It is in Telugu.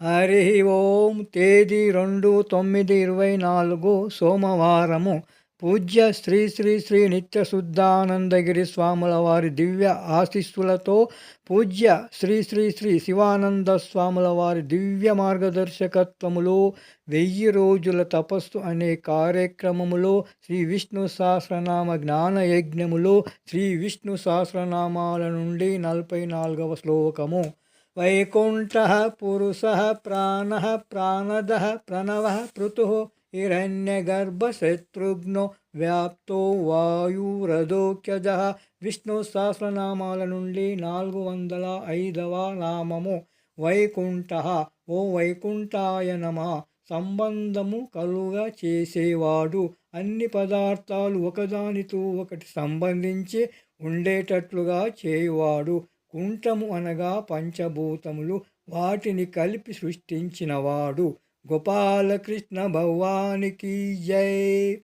హరి ఓం తేదీ రెండు తొమ్మిది ఇరవై నాలుగు సోమవారము. పూజ్య శ్రీ శ్రీ శ్రీ నిత్య శుద్ధానందగిరి స్వాముల వారి దివ్య ఆశీస్సులతో పూజ్య శ్రీ శ్రీ శ్రీ శివానంద స్వాముల వారి దివ్య మార్గదర్శకత్వములో వెయ్యి రోజుల తపస్సు అనే కార్యక్రమములో శ్రీ విష్ణు సహస్రనామ జ్ఞాన యజ్ఞములో శ్రీ విష్ణు సహస్రనామాల నుండి నలభై నాలుగవ శ్లోకము. వైకుంఠः పురుషः ప్రాణः ప్రాణదः ప్రణవः పృతుः హిరణ్యగర్భశత్రుఘ్నో వ్యాప్తో వాయురథోక్యజ విష్ణు సహస్రనామాల నుండి నాలుగు వందల ఐదవ నామము వైకుంఠ ఓ వైకుంఠాయ నమ సంబంధము కలుగా చేసేవాడు। అన్ని పదార్థాలు ఒకదానితో ఒకటి సంబంధించి ఉండేటట్లుగా చేయవాడు। కుంఠము అనగా పంచభూతములు వాటిని కలిపి సృష్టించినవాడు. గోపాలకృష్ణ భగవానికి జై.